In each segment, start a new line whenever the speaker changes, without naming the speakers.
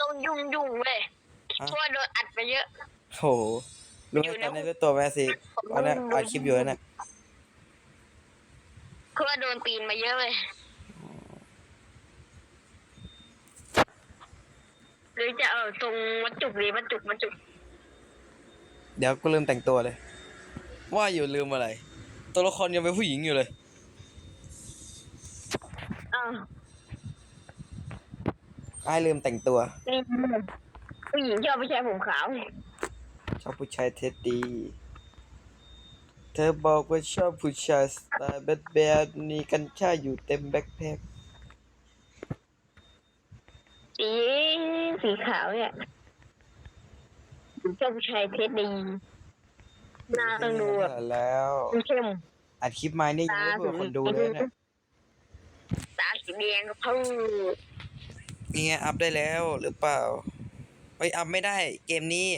ต้องยุ่งยุ่งๆเว้ย
ฮะ
เพราะว่าโดนอัดไปเยอะ
โหรู้ไหมตอนนี้รู้ตัวแม่สิตอนนี้อัดคลิปอยู่นะ
เพราะว่าโดนตีนมาเยอะเลยหรือจะเอาตรงวัดจุกหรือวัดจุกวัดจุก
เดี๋ยวกูลืมแต่งตัวเลย ว่าอยู่ลืมอะไร ตัวละครยังเป็นผู้หญิงอยู่เลย
อ้าว
ไอ้ายลืมแต่งตัว
นี่ผู้หญิงชอบผู้ชายผมขาว
ชอบผู้ชายเท็ดดี้เธอบอกว่าชอบผู้ชายสไตล์แบดแบดๆนี่กัญชาอยู่เต็มแบ็คแพ็ค
สีสีขาวเนี่ยชอบผู้ชายเทสดีหน้าต้องดูแบบ
แล้ว
เข้ม
อัดคลิปมานี่ยังไม่เพื่อคนดูเลยเนี่ย
ตาสีแดงก็พู
นี่ไงอัพได้แล้วหรือเปล่าเฮ้ยอัพไม่ได้เกมนี้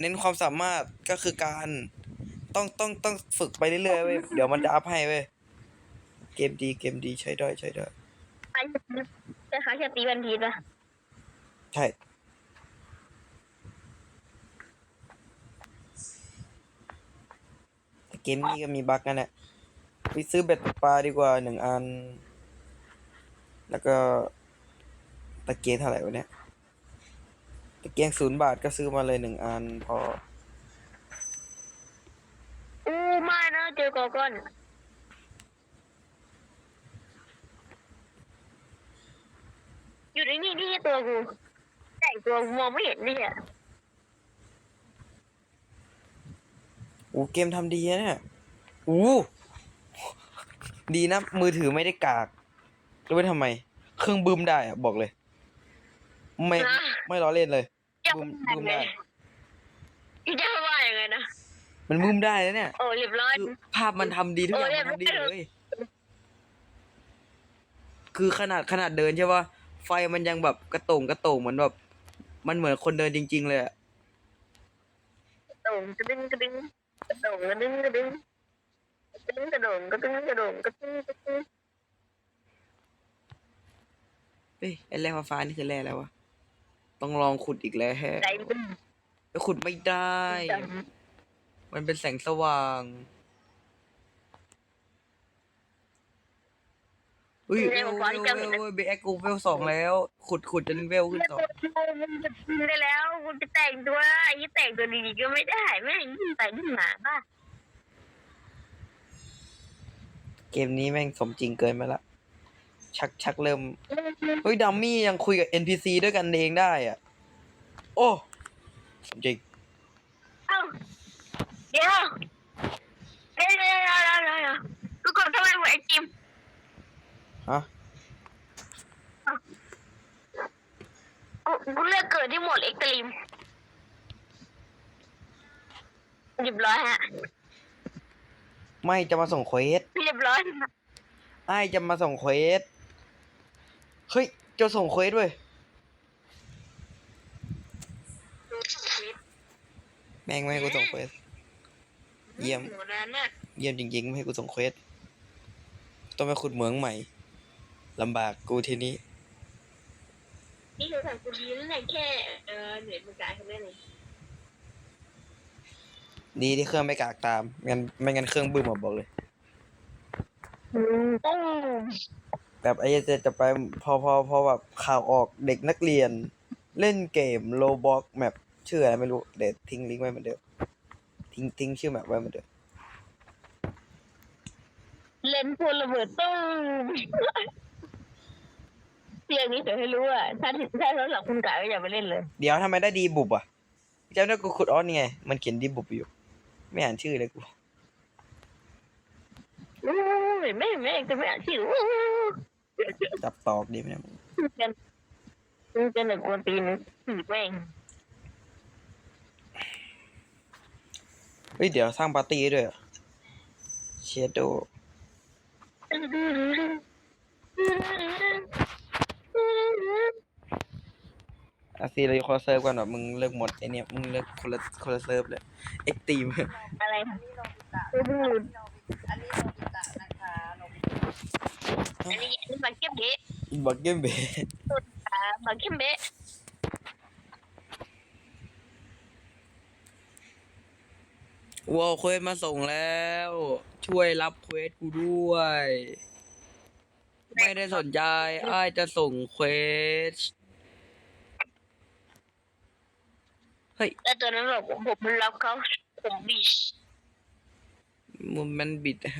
เน้นความสามารถก็คือการต้องต้องต้องฝึกไปเรื่อยๆเว้ยเดี๋ยวมันจะอัพให้เว้ยเกมดีเกมดีใช้ได้ใช้ได้
ไปแต่เขาจะตีวันพีชปะ
ใช่แต่เกมนี้ก็มีบั๊กนั่นแหละไปซื้อเบ็ดตกปลาดีกว่าหนึ่งอัน แล้วก็ ตะเกียงเท่าไหร่วะเนี่ย ตะเกียงศูนย์บาทก็ซื้อมาเลยหนึ่งอันพอ
อู้ไม่นะเจอกอก้อนอยู่ในนี่นี่ตัวกูแต่งตัวกูมองไม่เห็นนี่อะ
อู้เกมทำดีนะเนี่ยอู้ดีนะ มือถือไม่ได้กากรู้ไหมทำไม เครื่องบึ้มได้อะบอกเลย ไม่
นะ
ไม่ล้อเล่นเลย
จะ
บึ้ม
ว่า
บึ้ม
ไง
ได้
จะว่ายังไงนะ
มันบึ้มได้แล้วเนี่ย
โอ้เรียบร้อย
คือภาพมันทำดีทุกอย่าง
โอ้ย
มันทำดี
ไม่
หม
รู้
ดเลย คือขนาดขนาดเดินใช่ป่ะไฟมันยังแบบกระโต่งกระโต่งเหมือนแบบ มันเหมือนคนเดินจริง ๆ เลยอะ
กระโดงกระดึงกระดึงกระโดงกระดึงกระดึงกระดึงกระโดงกระดึงกระโดงกระดึงกระดึง
เฮ้ยไอ้แร่ฟ้าๆนี่คือแร่อะไรวะ ต้องลองขุดอีกแล้วแฮะ
ใจบึ้ม
แต่ขุดไม่ได้ มันเป็นแสงสว่างเฮ้ยเวลเวลเวลเวลเบแอคกูเวลสองแล้ว ขุดขุดจนเวลขึ้นสอง
ได้แล้วกูจะแต่งตัวยี่แต่งตัวดีๆก็ไม่ได้แม่งยิ่งแต่งยิ่งหนาป่ะ
เกมนี้แม่งสมจริงเกินไปละ ชักชักเริ่ม เฮ้ยดัมมี่ยังคุยกับ NPC ด้วยกันเองได้อะ โอ้สมจริง
เอ้าเดี๋ยวเดี๋ยวเดี๋ยวเดี๋ยวเดี๋ยวเดี๋ยวกูกดทำไมเหมือนไอจิม
ฮะ
กูกูเลือกเกิดที่โหมดเอ็กซ์ตรีมเรียบร้อยฮะ
ไม่จะมาส่งเควส
เรียบร้อย
ไอ้จะมาส่งเควส เฮ้ยจะส่งเควสเว้ยแม่งไม่ให้กูส่งเควส เยี่ยม
โหนั้นน่ะ
เยี่ยมจริงๆ ไม่ให้กูส่งเควส ต้องไปขุดเหมืองใหม่ลำบากกูทีนี้
นี่คือสั่งกูดีแล้วเนี่ยแค่เออเหนื่อยมึงกายเขาไม่เลย
ดีที่เครื่องไม่กากตามไม่งั้นไม่งั้นเครื่องบึ้มมาบอกเลย
ต้อง
แบบไอ้จะจะไปพอพอพอแบบข่าวออกเด็กนักเรียน เล่นเกมโลบอกแมปชื่ออะไรไม่รู้เดี๋ยวทิ้งลิงก์ไว้เหมือนเดิมทิ้งทิ้งชื่อแมปไว้เหมือนเดิม
เล่นพลระเบิดต้องเรื่องนี้เดี๋ยวให้รู้ว่าถ้าถ้าสำหรับคุณกายก็อย่าไปเล่นเลย
เดี๋ยวทำไมได้ดีบุบอะจำได้กูขุดออนนี่ไง มันเขียนดีบุบอยู่ ไม่อ่านชื่อเลยกู
อู้ยไม่ไม่จะไม่อ่านชื่ออู้
จับตอกดีไหมเนี่ย
กันมันจะหนึ่งวันตีนผีแม่ง
เฮ้ยเดี๋ยวสร้างปาร์ตี้ด้วยเชโดอาซีเราอยู่คนละเซิร์ฟกันแบบมึงเลิกหมดไอเนี่ยมึงเลิกคนละคนละเซิร์ฟเลยเอ็กตีม
อะไร
อันนี้โนบิตะ
กูเพิ่งรู้
อันนี้โนบิตะ
อันนี้อันนี้บักเข้มเบะ
บักเก็มเบะ
อ่าบักเข้มเบะ
ว้าวเควสมาส่งแล้ว ช่วยรับเควสกูด้วย ไม่ได้สนใจอ้ายจะส่งเควสเฮ้ย
แต่ตอนนั้นแบบผมผมรับเขาผมบีช
มันมันบิดอะ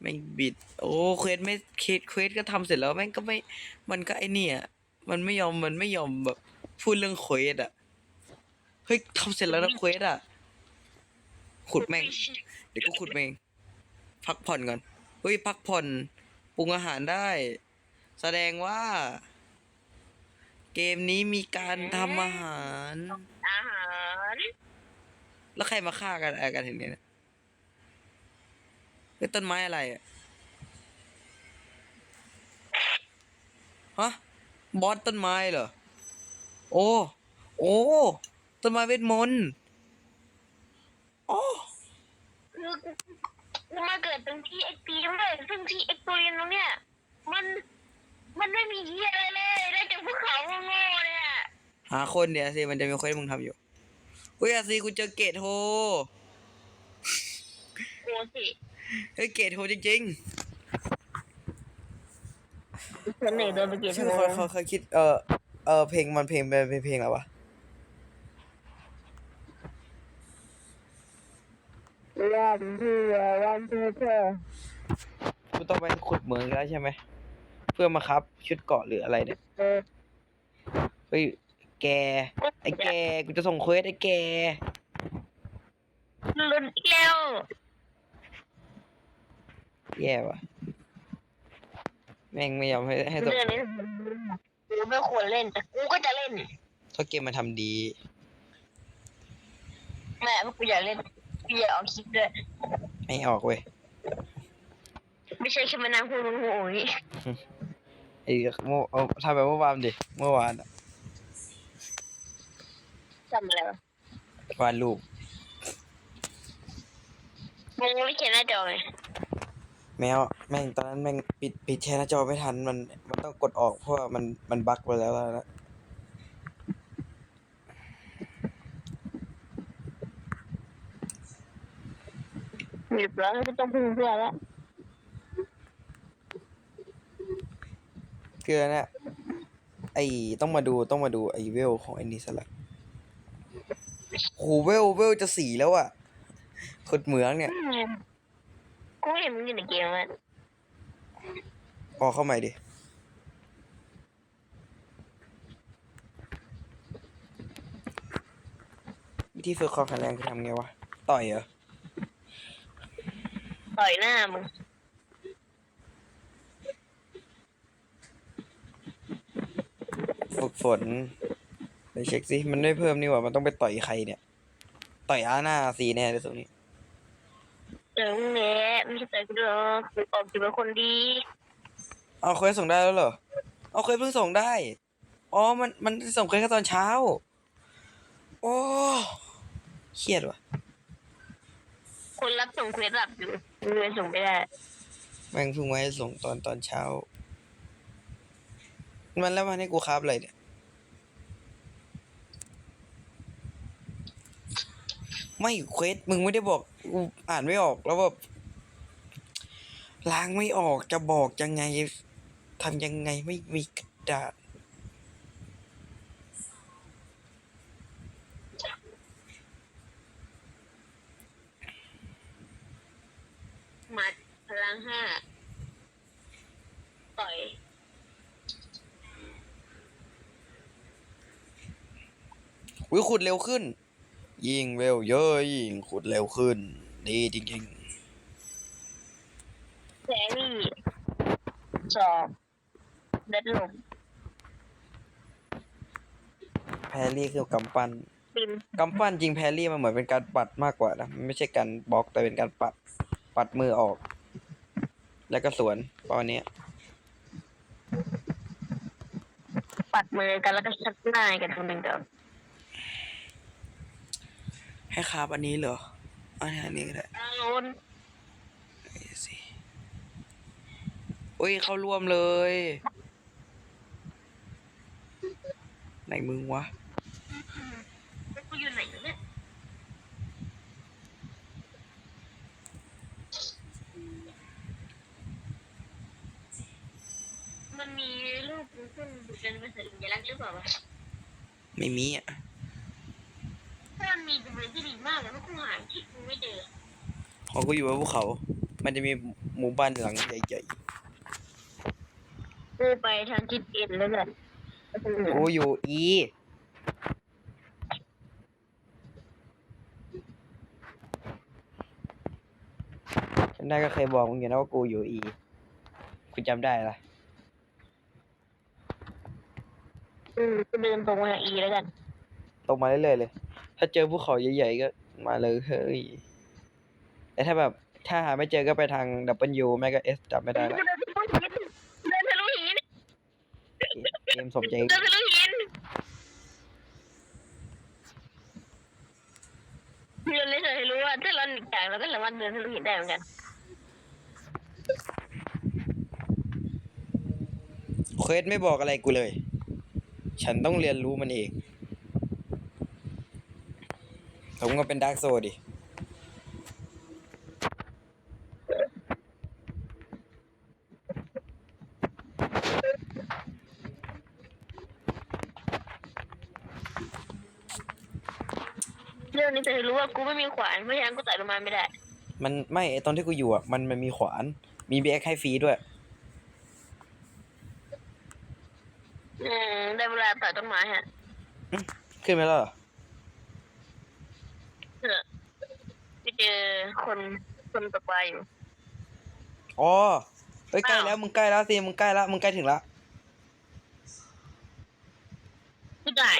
แม่งบิด โอ้เควสไม่เควสเควสก็ทำเสร็จแล้วแม่งก็ไม่ มันก็ไอเนี่ยมันไม่ยอมมันไม่ยอมแบบ พูดเรื่องเควสอะเฮ้ยทำเสร็จแล้วนะเควสอะขุดแม่ง เดี๋ยวก็ขุดเองพักผ่อนก่อนเฮ้ยพักผ่อนปรุงอาหารได้ แสดงว่า เกมนี้มีการทำอาหาร
อาหาร
แล้วใครมาฆ่ากันอะไรกันเห็นเนี่ย เฮ้ยต้นไม้อะไรอะฮะบอสต้นไม้เหรอ โอ้ โอ้ ต้นไม้เวทมนต์โอ้
คือกูมาเกิดตรงที่เอ็กปีตรงเลยซึ่งที่เอ็กตัวเรียนตรงเนี้ยมัน มันไม่มีเฮียอะไรเลยได้จากภูเขาโง่ๆเนี่ย
หาคนเดี๋ยวสิมันจะมีคนให้มึงทำอยู่อุ้ยอาซีกูเจอเกตโฮ
โง่สิ
เฮ้ยเกตโฮจริง
ฉันไหนโดนไปเกลียด
ๆ
เธ
ชื่อ
อ
เขาเขาเคยคิดเออเออเพลงมันเพลงเป็นเป็นเพลงอะไรวะ
วันเพื่อวันเพื่อเธอ
กูต้องไปขุดเหมืองอีกแล้วใช่ไหมเพื่อมาครับ ชุดเกราะหรืออะไรเนี่ย
เออ
เฮ้ยแกไอ้แกกูจะส่งเควสไอ้แก
ลุ้นอีกแล้ว
แย่ว่ะ แม่งไม่ยอมให้ให้ส่ง
เรื่องนี้กูไม่ควรเล่นแต่กูก็จะเล่น
เพราะเกมมันทำดี
แม่กูอยากเล่นกูอยากเอาคลิปด้วย
ไม่ออกเว้ย
ไม่ใช่แค่มานั่งพูดโง่ๆอย่างนี้
ไอ้เมื่อเอาทำแบบเมื่อวานดิเมื่อวานอะ
จำอะไรวะ
วาดรูป
มึงไม่เขียนหน้าจอไง
แมวแม่งตอนนั้นแม่งปิดปิดแชร์หน้าจอไม่ทันมันมันต้องกดออกเพราะว่ามันมันบั๊กไปแล้วนะ
หยุดแล้วก็ต้องพึ่งเพื่อนแล้ว
คือเนี่ยไอ้ต้องมาดูต้องมาดูไอ้เวลของไอ้นี่สละโหเวลเวลจะสี่แล้วอะขุดเหมืองเนี่ย
กูเห็นมึงอยู่ในเกมมัน
ออกเข้าใหม่ดิ วิธีฝึกความแข็งแรงคือทำไงวะ ต่อยเหรอ
ต่อยหน้ามึง
ฝึกฝนไปเช็คสิ มันไม่เพิ่มนี่หว่า มันต้องไปต่อยใครเนี่ย ต่อยอาหน้าสีแน่เลยตรงนี้
เจอมึงแน่ไม่ใช่ต่อยกูหรอกูออกจะเป็นคนดี
เอาเควสส่งได้แล้วเหรอ เอาเควสเพิ่งส่งได้ อ๋อ มัน มันส่งเควสแค่ตอนเช้า โอ้ เครียดว่ะ
คนรับส่งเควสหลับอยู่มึงเลยส่งไม่ได้
แม่งเพิ่งมาให้ส่งตอนตอนเช้า มันแล้วมันให้กูครับอะไรเนี่ย ไม่เควสมึงไม่ได้บอก กูอ่านไม่ออกแล้วแบบล้างไม่ออกจะบอกยังไงทำยังไงไม่มีกระดาษ
มาพลังห้าต่อย
วิขุดเร็วขึ้น ยิงเร็วเยอะยิงขุดเร็วขึ้น ดีจริง
แพรรี่สอบเด็ดลม
ๆ แพรรี่คือกำปั้น
ปิม
กำปั้นจริงแพรรี่มันเหมือนเป็นการปัดมากกว่านะมันไม่ใช่การบล็อกแต่เป็นการปัด ปัดมือออก แล้วก็สวนประมาณนี้
ปัดมือกันแล้วก็ชักหน้ากันตรงนึงเดิม
ให้คาบอันนี้เหรออันนี้อันนี้ก็ได้
ทางโน้
นสิอุ้ยเข้าร่วมเลย ไหนมึงวะ
มันมีรูปขึ้นเป็นสัญลักษณ์หรือเปล่า
ไม่มีอะ
มันมีเป็นเลยที่ดีมากเลยเพราะกูหาที่กูไม่เจอ
พอกูอยู่บนภูเขา มันจะมีหมู่บ้านหลังใหญ่
กูไปทางทิศเอ็นแล้วกัน
ๆกูอยู่อีจำได้ก็เคยบอกมึงอยู่นะว่ากูอยู่อีกูจำได้ละ
อืมกูเดินตรงมาทางอีแล้วกัน
ตรงมาเรื่อยๆเลย ถ้าเจอภูเขาใหญ่ๆก็มาเลยเฮ้ยแต่ถ้าแบบถ้าหาไม่เจอก็ไปทาง W ไม่ก็ S จับไม่ได้ละ
เดินทะลุหินเดินทะลุหิน
เกมสมใจ
เดินทะลุหินเรียนเลยเธอให้รู้ว่าถ้าเราหนีจากเราก็สามารถเดินทะลุหินได้เหมือนกัน
เควสไม่บอกอะไรกูเลย ฉันต้องเรียนรู้มันเอง ผมก็เป็นดาร์กโซดิ
เรื่องนี้เธอให้รู้ว่ากูไม่มีขวานเพราะฉะนั้นกูไต่ลงมาไม่ได้
มันไม่ไอตอนที่กูอยู่อะ มันมันมีขวาน มีเบียให้ฟรีด้วย
อืมได้เวลาต่อยต้นไม้ฮะ
ขึ้นไปแล้ว เหรอ
เออไปเจอคนคนตกปลาอยู่
อ๋อเฮ้ยใกล้แล้วมึงใกล้แล้วสิมึงใกล้แล้วมึงใกล้ถึงแล้ว
กูตาย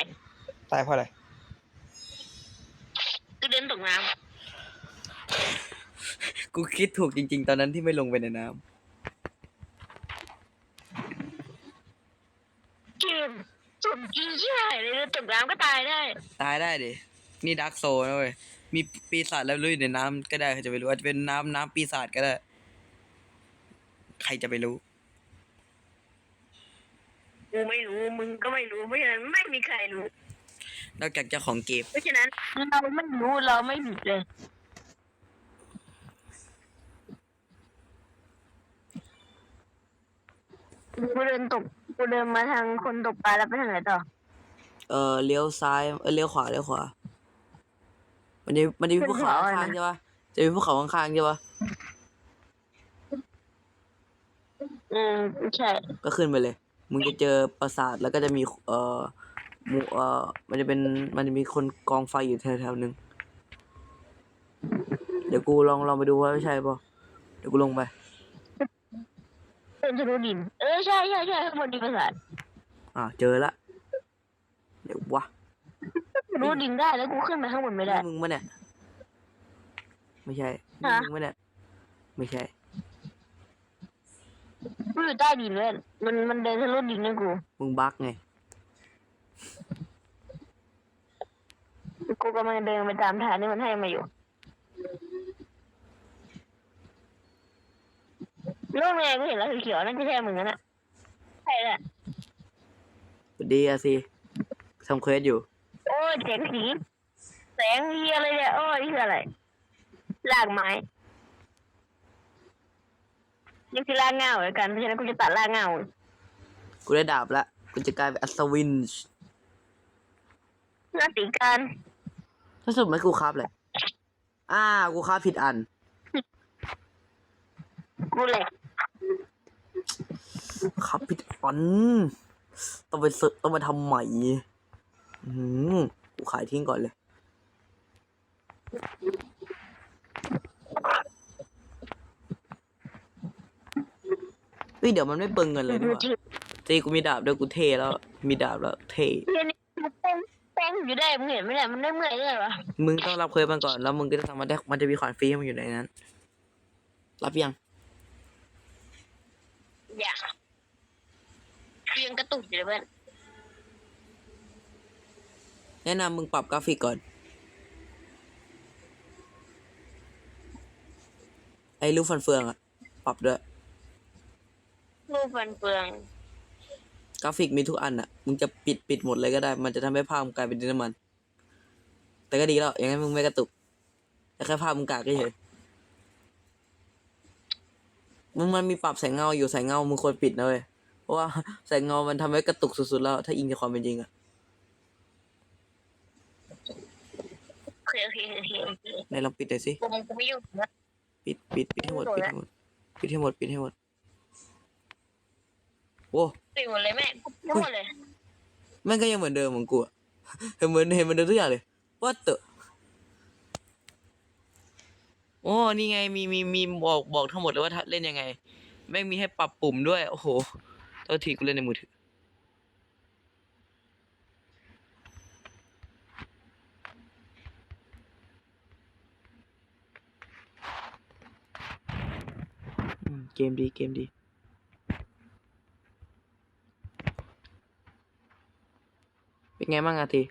ตายเพราะอะไร
กูเดินตกน้
กูคิดถูกจริง ๆ ตอนนั้นที่ไม่ลงไปในน้ำำ
เกมสมจริงใช่เลยเดินตกน้ำก็ตายได้
ตายได้ดิ นี่ดาร์กโซนะเว้ย มีปีศาจแล้วลุยในน้ำก็ได้ใครจะไปรู้อาจจะเป็นน้ำน้ำปีศาจก็ได้ ใครจะไปรู้
กูไม่รู้มึงก็ไม่รู้เพราะฉะนั้นไม่มีใครรู้
นอกจากเจ้าของเกม
เพราะฉะนั้นเราไม่รู้เราไม่ผิดเลย กูเดินตกกูเดินมาทางคนตกปลาแล้วไปทางไหนต่อ
เออเลี้ยวซ้ายเออเลี้ยวขวาเลี้ยวขวา มันจะมันจะมีภูเขาข้างๆใช่ปะจะมีภูเขาข้างๆใช่ปะ
อืมใช่
ก็ขึ้นไปเลย มึงจะเจอปราสาทแล้วก็จะมี เอ่อหมู่เอ่อ มันจะเป็น มันจะมีคนกองไฟอยู่แถวๆนึงเดี๋ยวกูลองลองไปดูว่าใช่ปะเดี๋ยวกูลงไป
เป็นทะลุดินเออใช่ใช่ใช่ข้างบนดินประสาท
อ่าเจอละ เดี๋ยววะ
ทะลุดินได้แล้วกูขึ้นไปข้างบนไม่ได้
นี่มึงมะเนี่ย ไม่ใช่นี่
ฮะ
มึงมะเนี่ย ไม่ใช่
กูอยู่ใต้ดินเลยมันมันเดินทะลุดินนะกู
มึงบักไง
กูกำลังเดินไปตามทางที่มันให้มาอยู่ลูกแม่กูเห็นแล้วเขียวๆนั่นไม่ใช่มึงนั่นน่ะใช่แหละ
ดีอะสิทำเควสอยู่
โอ้ ยแสงสีแสงเฮียอะไรเนี่ยโอ้ยนี่คืออะไรลากไม้นี่คือลากเงาเหมือนกันเพราะฉะนั้นกูจะตัดลากเงา
กูได้ดาบละกูจะกลายเป็นอัศวิน
หน้าตีการ
ถ้าสุดไหมกูครับเลยอ่ากูครับผิดอัน
กูแหลก
ครับผิดอัน ต้องไปซื้อต้องไปทำใหม่ อืมกูขายทิ้งก่อนเลย เฮ้ย เดี๋ยวมันไม่เปิงเงินเลยดี
ดู
กว่า
ที่
ตีกูมีดาบด้วยกูเทแล้ว มีดาบแล้วเท
เฮียนี่มันแป้งแป้งอยู่ได้มึงเห็นไหมเนี่ยมันได้เมื่อยเลยวะ
มึงต้องรับเควสมันก่อน แล้วมึงก็จะสามารถได้ มันจะมีขวานฟรีให้มึงอยู่ในนั้น รับยัง
อยากยังกระตุกอยู่เลยเพื่อน
แนะนำมึงปรับกราฟิกก่อน ไอ้รูปฟันเฟืองอะปรับด้วย
รูปฟันเฟือง
กราฟิกมีทุกอันอะมึงจะปิดปิดหมดเลยก็ได้ มันจะทำให้ภาพมึงกลายเป็นดินน้ำมัน แต่ก็ดีแล้ว อย่างนั้นมึงไม่กระตุก แต่แค่ภาพมึงกากเฉยมึงมันมีปรับแสงเงาอยู่แสงเงามึงควรปิดนะเว้ยเพราะว่าแสงเงามันทำให้กระตุกสุดๆแล้ว ถ้าอิงจากความเป็นจริงอะ
โอ เคโอเคโอเคโอเค
ไหนลองปิดหน่อยสิ
กูมันกูไม่ยุ่งนะ
ปิดปิดปิดให้หมด
ไม่
ปิด
รู้
ให้หมดปิดให้หมดปิดให้หมดโอ้
ปิดหมดเลยแม่กูปิดหมดเลย
แม่งก็ยังเหมือนเดิมของกูอะเห็นเหมือนเห็นเหมือนเดิมทุกอย่างเลย what the โอ้นี่ไงมีมีมีบอกบอกทั้งหมดเลยว่าถ้าเล่นยังไง แม่งมีให้ปรับปุ่มด้วย โอ้โหตัวทีกูเล่นในมือถือ เกมดีเกมดีเป็นไงบ้างอาที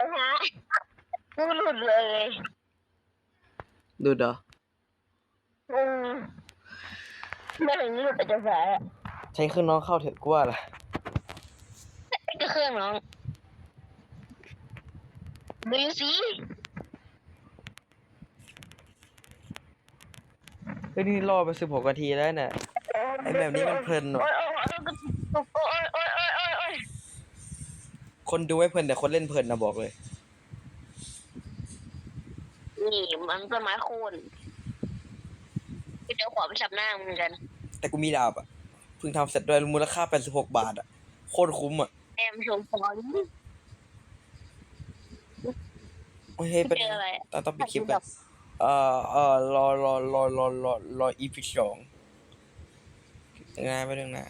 อือฮะกูหลุดเลย
ดูดเหรอ
อืมไม่ถึงหลุดอาจจะสายอะ
ใช้เครื่องน้องเข้าเถอะกูว่าล่ะ
ก็เครื่องน้องดูสิ
ฮ้ยนี่รอไปสิบหกนาทีแล้วเนี่ยไอ้แบบนี้มันเพลินว่ะ
โอ๊ยโอ๊ยโอ๊ยโอ๊ยโอ๊ยโอ๊ยโอ๊ย
คนดูไม่เพลินแต่คนเล่นเพลินนะบอกเลย
นี่มันต้นไม้โคนเดี๋ยวขวาไปฉับหน้ามึงกัน
แต่กูมีดาบอะเพิ่งทำเสร็จด้วยมูลค่าแปดสิบหกบาทอะโคตรคุ้มอะ
แอมชมฟอน
โอ้ยเฮ้ยเป็น
เจออะไรอะ
ต้องต้องปิดคลิปกัน เอ่อเอ่อรอรอรอรอรอรออีพีสองงานไปเรื่องนะ